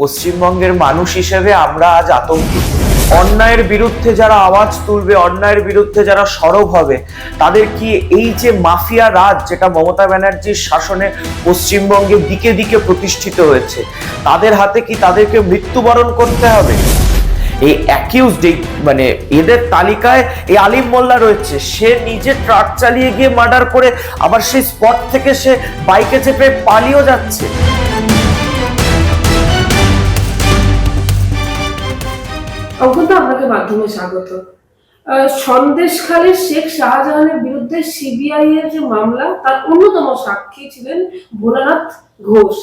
পশ্চিমবঙ্গের মানুষ হিসেবে আমরা আজ আতঙ্কিত। অন্যায়ের বিরুদ্ধে যারা আওয়াজ তুলবে, অন্যায়ের বিরুদ্ধে যারা সরব হবে, তাদের কি এই যে মাফিয়া রাজ, যেটা মমতা ব্যানার্জির শাসনে পশ্চিমবঙ্গে দিকে দিকে প্রতিষ্ঠিত হয়েছে, তাদের হাতে কি তাদেরকে মৃত্যুবরণ করতে হবে? এই অ্যাকিউজ মানে এদের তালিকায় এই আলিম মোল্লা রয়েছে, সে নিজে ট্রাক চালিয়ে গিয়ে মার্ডার করে, আবার সেই স্পট থেকে সে বাইকে চেপে পালিয়েও যাচ্ছে। আপনাকে মাধ্যমে স্বাগত। শেখ শাহজাহানের বিরুদ্ধে সিবিআই এর যে মামলা, তার অন্যতম সাক্ষী ছিলেন ভোলানাথ ঘোষ।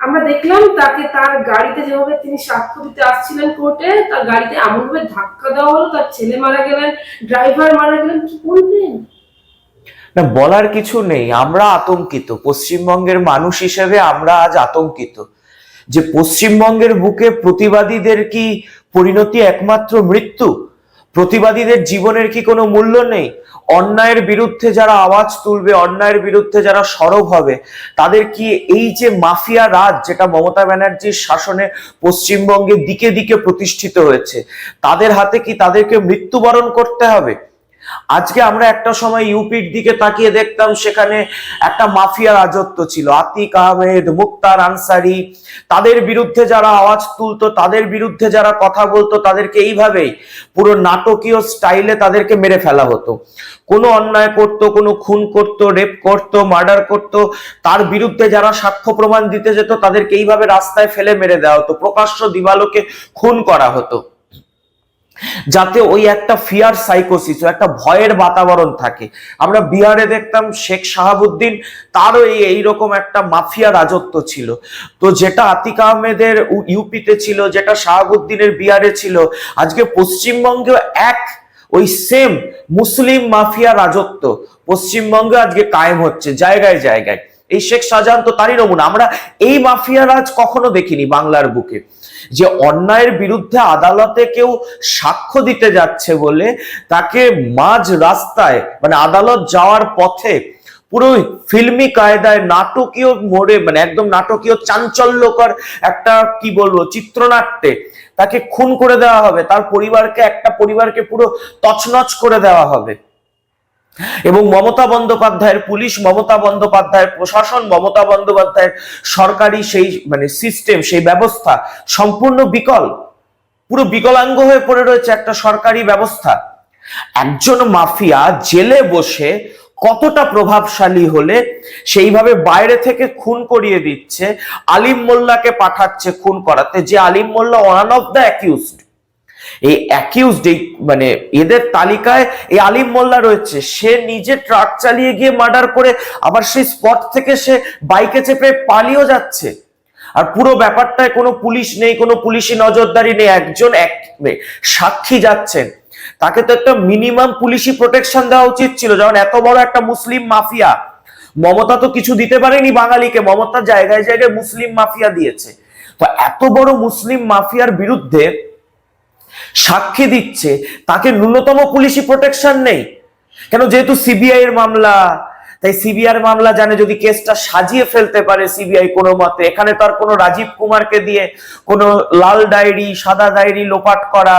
আমরা দেখলাম তাকে তার গাড়িতে যেভাবে তিনি সাক্ষ্য দিতে আসছিলেন কোর্টে, তার গাড়িতে এমনভাবে ধাক্কা দেওয়া হলো, তার ছেলে মারা গেলেন, ড্রাইভার মারা গেলেন, কি বলবেন? না, বলার কিছু নেই। আমরা আতঙ্কিত। পশ্চিমবঙ্গের মানুষ হিসেবে আমরা আজ আতঙ্কিত। যে পশ্চিমবঙ্গের বুকে প্রতিবাদীদের কি পরিণতি একমাত্র মৃত্যু। প্রতিবাদীদের জীবনের কি কোনো মূল্য নেই? অন্যায়ের বিরুদ্ধে যারা আওয়াজ তুলবে, অন্যায়ের বিরুদ্ধে যারা সরব হবে, তাদের কি এই যে মাফিয়া রাজ, যেটা মমতা ব্যানার্জির শাসনে পশ্চিমবঙ্গে দিকে দিকে প্রতিষ্ঠিত হয়েছে, তাদের হাতে কি তাদেরকে মৃত্যুবরণ করতে হবে? আজকে আমরা একটা সময় ইউপির দিকে তাকিয়ে দেখতাম, সেখানে একটা মাফিয়া রাজত্ব ছিল। আতিক আহমেদ, মুক্তার আনসারি, তাদের বিরুদ্ধে যারা আওয়াজ তুলতো, তাদের বিরুদ্ধে যারা কথা বলতো, তাদেরকে এইভাবেই পুরো নাটকীয় স্টাইলে তাদেরকে মেরে ফেলা হতো। কোনো অন্যায় করত, কোনো খুন করত, রেপ করত, মার্ডার করত, তার বিরুদ্ধে যারা সাক্ষ্য প্রমাণ দিতে যেত, তাদেরকে এইভাবে রাস্তায় ফেলে মেরে দেওয়া হতো। প্রকাশ্য দিবালোকে খুন করা হতো। যাতে ওই একটা ফিয়ার সাইকোসিস একটা ভয়ের বাতাবরণ থাকে। আমরা বিহারে দেখতাম শেখ শাহাবুদ্দিন তারও এই এইরকম একটা মাফিয়া রাজত্ব ছিল। তো যেটা আতিক আহমেদের ইউপিতে ছিল, যেটা শাহাবুদ্দিনের বিহারে ছিল, আজকে পশ্চিমবঙ্গেও এক, ওই সেম মুসলিম মাফিয়া রাজত্ব। পশ্চিমবঙ্গে আজকে কায়েম হচ্ছে, জায়গায় জায়গায়। এই শেখ শাহজাহান তো তারই নমুনা। আমরা এই মাফিয়া রাজ কখনো দেখিনি বাংলার বুকে। যে অন্যায়ের বিরুদ্ধে আদালতে কেউ সাক্ষ্য দিতে যাচ্ছে বলে তাকে মাঝ রাস্তায় মানে আদালত যাওয়ার পথে পুরো ফিল্মি কায়দায় নাটকীয় মোড়ে মানে একদম নাটকীয় চাঞ্চল্যকর একটা, কি বলব, চিত্রনাট্যে তাকে খুন করে দেওয়া হবে। তার পরিবারকে, একটা পরিবারকে পুরো তছনছ করে দেওয়া হবে। এবং মমতা বন্দ্যোপাধ্যায়ের পুলিশ, মমতা বন্দ্যোপাধ্যায়ের প্রশাসন, মমতা বন্দ্যোপাধ্যায়ের সরকারি সেই মানে সিস্টেম সেই ব্যবস্থা সম্পূর্ণ বিকল। পুরো বিকলাঙ্গ হয়ে পড়ে রয়েছে একটা সরকারি ব্যবস্থা। একজন মাফিয়া জেলে বসে কতটা প্রভাবশালী হলে সেইভাবে বাইরে থেকে খুন করিয়ে দিচ্ছে, আলিম মোল্লাকে পাঠাচ্ছে খুন করাতে। যে Alim Molla one of the accused এই অ্যাকিউজড এই মানে এদের তালিকায় এই আলিম মোল্লা রয়েছে। সে নিজে ট্রাক চালিয়ে গিয়ে মার্ডার করে, আবার সেই স্পট থেকে সে বাইকে চেপে পালিয়েও যাচ্ছে। আর পুরো ব্যাপারটায় কোনো পুলিশ নেই, কোনো পুলিশি নজরদারি নেই। একজন এক সাক্ষী যাচ্ছেন। তাকে তো একটা মিনিমাম পুলিশি প্রোটেকশন দেওয়া উচিত ছিল। যেমন এত বড় একটা মুসলিম মাফিয়া, মমতা তো কিছু দিতে পারেনি বাঙালিকে। মমতা জায়গায় জায়গায় মুসলিম মাফিয়া দিয়েছে। তো এত বড় মুসলিম মাফিয়ার বিরুদ্ধে সাক্ষী দিচ্ছে, তাকে ন্যূনতম পুলিশি প্রোটেকশন নেই। কেন? যেহেতু সিবিআই এর মামলা, তাই সিবিআই মামলা জানে যদি কেসটা সাজিয়ে ফেলতে পারে সিবিআই কোনো মতে। এখানে তার কোনো রাজীব কুমারকে দিয়ে কোনো লাল ডায়েরি, সাদা ডায়েরি লোপাট করা,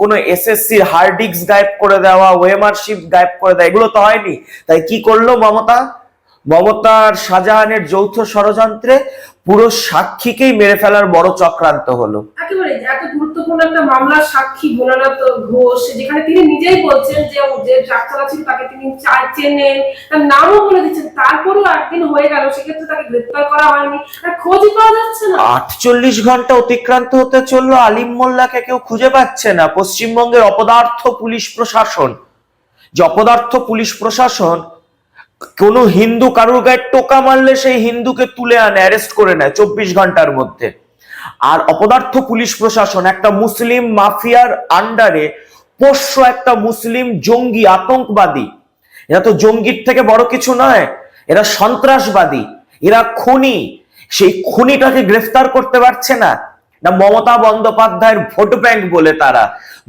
কোনো এসএসসি হার্ড গায়েব করে দেওয়া, ওয়েমারশিপ গায়েব করে দেওয়া, এগুলো তো হয়নি। তাই কি করল মমতা? মমতার শাহজাহানের যৌথ ষড়যন্ত্রে পুরো সাক্ষীকেই মেরে ফেলার বড় চক্রান্ত হলো। একেবারে এত গুরুত্বপূর্ণ একটা মামলার সাক্ষী ভোলানাথ ঘোষ যেখানে তিনি নিজেই বলছেন যে যে ট্রাক চালাচ্ছিল তাকে তিনি চেনেন তার নামও বলে দিচ্ছেন তারপরেও একদিন হয়ে গেল সেক্ষেত্রে তাকে গ্রেপ্তার করা হয়নি। আর খোঁজই পাওয়া যাচ্ছে না। আটচল্লিশ ঘণ্টা অতিক্রান্ত হতে চলল আলিম মোল্লাকে কেউ খুঁজে পাচ্ছে না। পশ্চিমবঙ্গের অপদার্থ পুলিশ প্রশাসন যে অপদার্থ পুলিশ প্রশাসন কোনো হিন্দু কারুর গায়ে টোকা মারলে সেই হিন্দুকে তুলে আনে অ্যারেস্ট করে নেয় চব্বিশ ঘণ্টার মধ্যে। আর অপদার্থ পুলিশ প্রশাসন একটা মুসলিম মাফিয়ার আন্ডারে পোষ্য একটা মুসলিম জঙ্গি আতঙ্কবাদী। এরা তো জঙ্গির থেকে বড় কিছু নয়, এরা সন্ত্রাসবাদী, এরা খুনি। সেই খুনিটাকে গ্রেফতার করতে পারছে না। না মমতা বন্দ্যোপাধ্যায়ের ভোট ব্যাংক বলে তারা।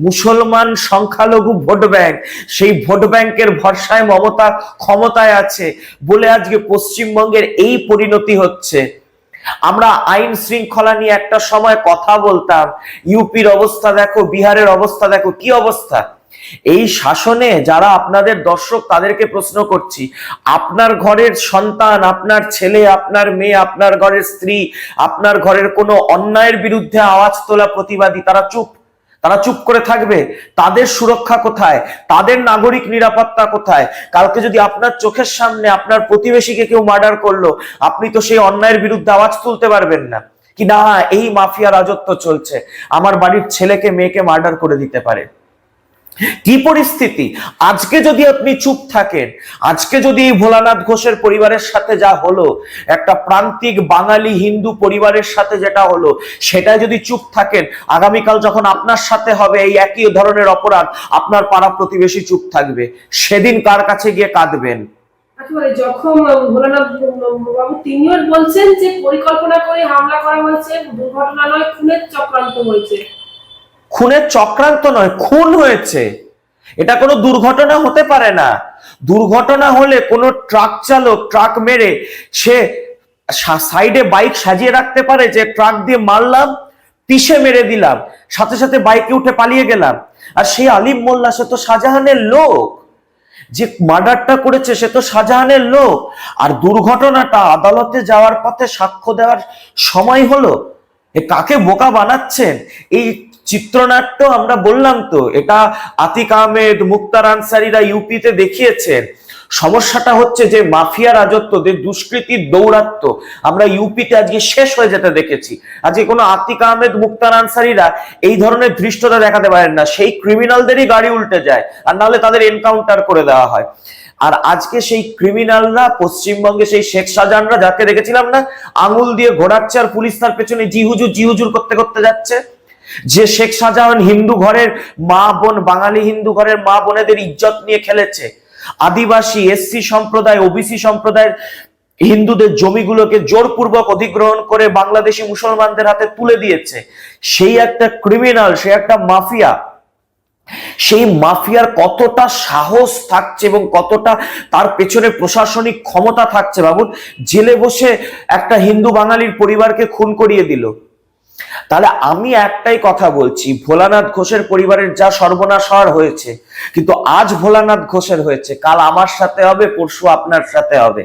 মুসলমান সংখ্যালঘু ভোট ব্যাংক, সেই ভোট ব্যাংকের ভরসায় মমতা ক্ষমতায় আছে বলে আজকে পশ্চিমবঙ্গের এই পরিণতি হচ্ছে। আমরা আইন শৃঙ্খলা নিয়ে একটা সময় কথা বলতাম, ইউপির অবস্থা দেখো, বিহারের অবস্থা দেখো, কি অবস্থা? এই শাসনে যারা আপনাদের দর্শক তাদেরকে প্রশ্ন করছি, আপনার ঘরের সন্তান, আপনার ছেলে, আপনার মেয়ে, আপনার ঘরের স্ত্রী, আপনার ঘরের কোনো অন্যায়ের বিরুদ্ধে আওয়াজ তোলা প্রতিবাদী তারা চুপ? তারা চুপ করে থাকবে? তাদের সুরক্ষা কোথায়? তাদের নাগরিক নিরাপত্তা কোথায়? কালকে যদি আপনার চোখের সামনে আপনার প্রতিবেশীকে কেউ মার্ডার করল, আপনি তো সেই অন্যায়ের বিরুদ্ধে আওয়াজ তুলতে পারবেন না। কি না, এই মাফিয়া রাজত্ব চলছে। আমার বাড়ির ছেলেকে, মেয়েকে মার্ডার করে দিতে পারে। কি পরিস্থিতি? আজকে যদি আপনি চুপ থাকেন, আজকে যদি ভোলানাথ ঘোষের পরিবারের সাথে যা হলো, একটা প্রান্তিক বাঙালি হিন্দু পরিবারের সাথে যেটা হলো সেটা যদি চুপ থাকেন, আগামীকাল যখন আপনার সাথে হবে এই একই ধরনের অপরাধ, আপনার পাড়া প্রতিবেশী চুপ থাকবে। সেদিন কার কাছে গিয়ে কাঁদবেন? যখন ভোলানাথ বাবু, তিনিও বলছেন যে পরিকল্পনা করে হামলা করা হয়েছে, দুর্ঘটনা নয়, খুনের চক্রান্ত হয়েছে। খুনের চক্রান্ত নয়, খুন হয়েছে। এটা কোনো দুর্ঘটনা হতে পারে না। দুর্ঘটনা হলে কোনো ট্রাক চালক ট্রাক মেরে সে সাইডে বাইক সাজিয়ে রাখতে পারে, যে ট্রাক দিয়ে মারলাম, পিষে মেরে দিলাম, সাথে সাথে বাইকে উঠে পালিয়ে গেলাম। আর সেই আলিম মোল্লা, সে তো শাহজাহানের লোক। যে মার্ডারটা করেছে, সে তো শাহজাহানের লোক। আর দুর্ঘটনাটা আদালতে যাওয়ার পথে সাক্ষ্য দেওয়ার সময় হলো, এ কাকে বোকা বানাচ্ছেন? এই চিত্রনাট্য আমরা বললাম তো, এটা আতিক আহমেদ, মুক্তার আনসারিরা ইউপিতে দেখিয়েছেন। সমস্যাটা হচ্ছে যে মাফিয়া রাজত্ব, যে দুষ্কৃতির দৌরাত্ম আমরা ইউপিতে আজকে শেষ হয়ে যেতে দেখেছি। আজকে কোনো আতিক আহমেদ, মুক্তার আনসারিরা এই ধরনের ধৃষ্টতা দেখাতে পারেন না। সেই ক্রিমিনালদেরই গাড়ি উল্টে যায়, আর নাহলে তাদের এনকাউন্টার করে দেওয়া হয়। আর আজকে সেই ক্রিমিনালরা পশ্চিমবঙ্গে সেই শেখ শাহজাহানরা, যাকে দেখেছিলাম না, আঙুল দিয়ে ঘোরাচ্ছে আর পুলিশ তার পেছনে জিহুজুর জিহুজুর করতে করতে যাচ্ছে। যে শেখ শাহজাহান হিন্দু ঘরের মা বোন, বাঙালি হিন্দু ঘরের মা বোনেদের ইজ্জত নিয়ে খেলেছে। আদিবাসী এসসি সম্প্রদায়, ওবিসি সম্প্রদায়ের হিন্দুদের জমিগুলোকে জোরপূর্বক অধিগ্রহণ করে বাংলাদেশি মুসলমানদের হাতে তুলে দিয়েছে। সেই একটা ক্রিমিনাল সে একটা মাফিয়া। সেই মাফিয়ার কতটা সাহস থাকছে এবং কতটা তার পেছনে প্রশাসনিক ক্ষমতা থাকছে ভাবুন জেলে বসে একটা হিন্দু বাঙালির পরিবারকে খুন করিয়ে দিল। তাহলে আমি একটাই কথা বলছি, ভোলানাথ ঘোষের পরিবারের যা সর্বনাশ হওয়ার হয়েছে, কিন্তু আজ ভোলানাথ ঘোষের হয়েছে, কাল আমার সাথে হবে, পরশু আপনার সাথে হবে।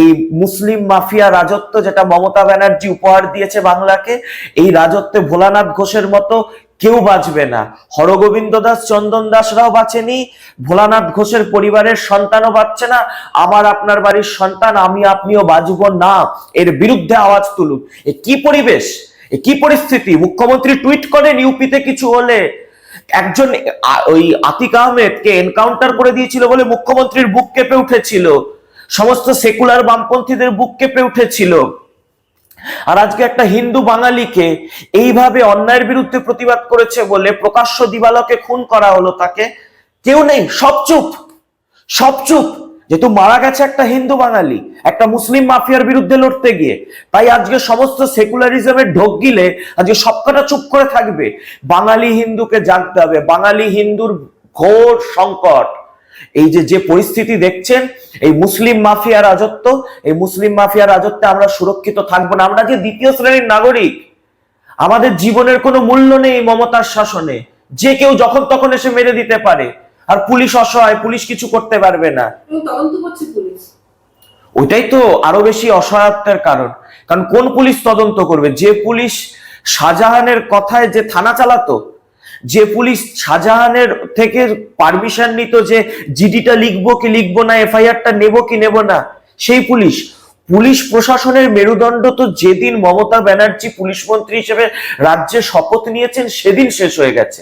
এই মুসলিম মাফিয়া রাজত্ব যেটা মমতা ব্যানার্জি উপহার দিয়েছে বাংলাকে, এই রাজত্বে ভোলানাথ ঘোষের মতো কেউ বাঁচবে না। হরগোবিন্দ দাস, চন্দন দাসরাও বাঁচেনি, ভোলানাথ ঘোষের পরিবারের সন্তানও বাঁচছে না, আমার আপনার বাড়ির সন্তান, আমি আপনিও বাঁচব না। এর বিরুদ্ধে আওয়াজ তুলুন। এ কি পরিবেশ? কি পরিস্থিতি? মুখ্যমন্ত্রী টুইট করেন ইউপিতে কিছু হলে। একজন ওই আতিক আহমেদকে এনকাউন্টার করে দিয়েছিল বলে মুখ্যমন্ত্রীর বুক কেঁপে উঠেছিল। সমস্ত সেকুলার বামপন্থীদের বুক কেঁপে উঠেছিল। আর আজকে একটা হিন্দু বাঙালিকে এইভাবে অন্যায়ের বিরুদ্ধে প্রতিবাদ করেছে বলে প্রকাশ্য দিবালকে খুন করা হলো তাকে। কেউ নেই, সব চুপ সব চুপ। যেহেতু মারা গেছে একটা হিন্দু বাঙালি, একটা মুসলিম মাফিয়ার বিরুদ্ধে লড়তে গিয়ে, তাই আজকে সমস্ত সেকুলারিজমের ঢোক গিলে আজকে সবকটা চুপ করে থাকবে। বাঙালি হিন্দুকে জানতে হবে, বাঙালি হিন্দুর ঘোর সংকট। এই যে যে পরিস্থিতি দেখছেন, এই মুসলিম মাফিয়া রাজত্ব, এই মুসলিম মাফিয়া রাজত্বে আমরা সুরক্ষিত থাকব না। আমরা যে দ্বিতীয় শ্রেণির নাগরিক, আমাদের জীবনের কোনো মূল্য নেই মমতার শাসনে। যে কেউ যখন তখন এসে মেরে দিতে পারে। আর পুলিশ অসহায় পুলিশ কিছু করতে পারবে না। ওইটাই তো আরও বেশি অসহায়ত্বের কারণ। কারণ কোন পুলিশ তদন্ত করবে? যে পুলিশ শাহজাহানের কথায় যে থানা চালাতো যে পুলিশ শাহজাহানের থেকে পারমিশন নিত যে জিডিটা লিখব কি লিখব না এফআইআরটা নেব কি নেব না সেই পুলিশ। পুলিশ প্রশাসনের মেরুদণ্ড তো যেদিন মমতা ব্যানার্জি পুলিশ মন্ত্রী হিসেবে রাজ্যে শপথ নিয়েছেন সেদিন শেষ হয়ে গেছে।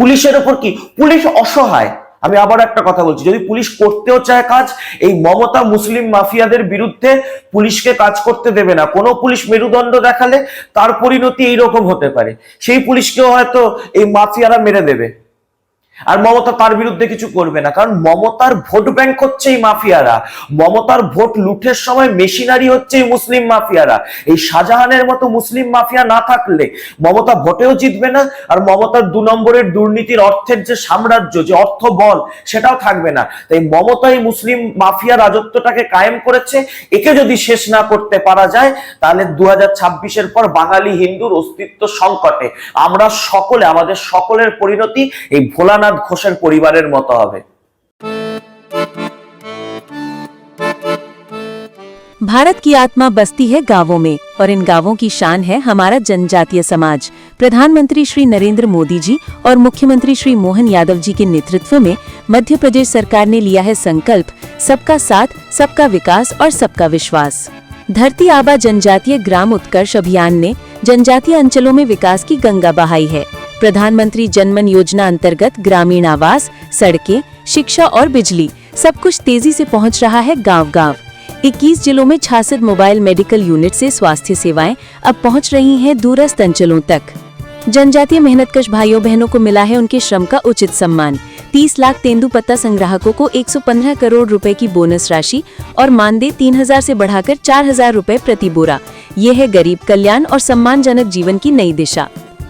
পুলিশের ওপর কি? পুলিশ অসহায়। আমি আবার একটা কথা বলছি, যদি পুলিশ করতেও চায় কাজ, এই মমতা মুসলিম মাফিয়াদের বিরুদ্ধে পুলিশকে কাজ করতে দেবে না। কোনো পুলিশ মেরুদণ্ড দেখালে তার পরিণতি এইরকম হতে পারে। সেই পুলিশকেও হয়তো এই মাফিয়ারা মেরে দেবে। আর মমতা তার বিরুদ্ধে কিছু করবে না। কারণ মমতার ভোট ব্যাংক হচ্ছে এই মাফিয়ারা। মমতার ভোট লুঠের সময় মেশিনারি হচ্ছে এই মুসলিম মাফিয়ারা। এই শাহজাহানের মতো মুসলিম মাফিয়া না থাকলে মমতা ভোটেও জিতবে না, আর মমতার দু নম্বরের দুর্নীতির অর্থের যে সাম্রাজ্য, যে অর্থ বল, সেটাও থাকবে না। তাই মমতা এই মুসলিম মাফিয়া রাজত্বটাকে কায়েম করেছে। একে যদি শেষ না করতে পারা যায়, তাহলে দু হাজার পর বাঙালি হিন্দুর অস্তিত্ব সংকটে। আমরা সকলে, আমাদের সকলের পরিণতি এই ভোলানাথ ঘোষের পরিবারের মতো হবে भारत की आत्मा बसती है गांवों में और इन गांवों की शान है हमारा जनजातीय समाज प्रधानमंत्री श्री नरेंद्र मोदी जी और मुख्यमंत्री श्री मोहन यादव जी के नेतृत्व में मध्य प्रदेश सरकार ने लिया है संकल्प सबका साथ सबका विकास और सबका विश्वास धरती आबा जनजातीय ग्राम उत्कर्ष अभियान ने जनजातीय अंचलों में विकास की गंगा बहाई है प्रधानमंत्री जनमन योजना अंतर्गत ग्रामीण आवास, सड़कें, शिक्षा और बिजली सब कुछ तेज़ी से पहुँच रहा है गाँव गाँव 21 जिलों में छियासठ मोबाइल मेडिकल यूनिट से स्वास्थ्य सेवाएँ अब पहुँच रही हैं दूरस्थ अंचलों तक। जनजातीय मेहनतकश भाइयों बहनों को मिला है उनके श्रम का उचित सम्मान। 30 लाख तेंदु पत्ता संग्राहकों को 115 करोड़ रुपए की बोनस राशि और मानदेय 3000 से बढ़ाकर 4000 रुपए प्रति बोरा। ये है गरीब कल्याण और सम्मानजनक जीवन की नई दिशा।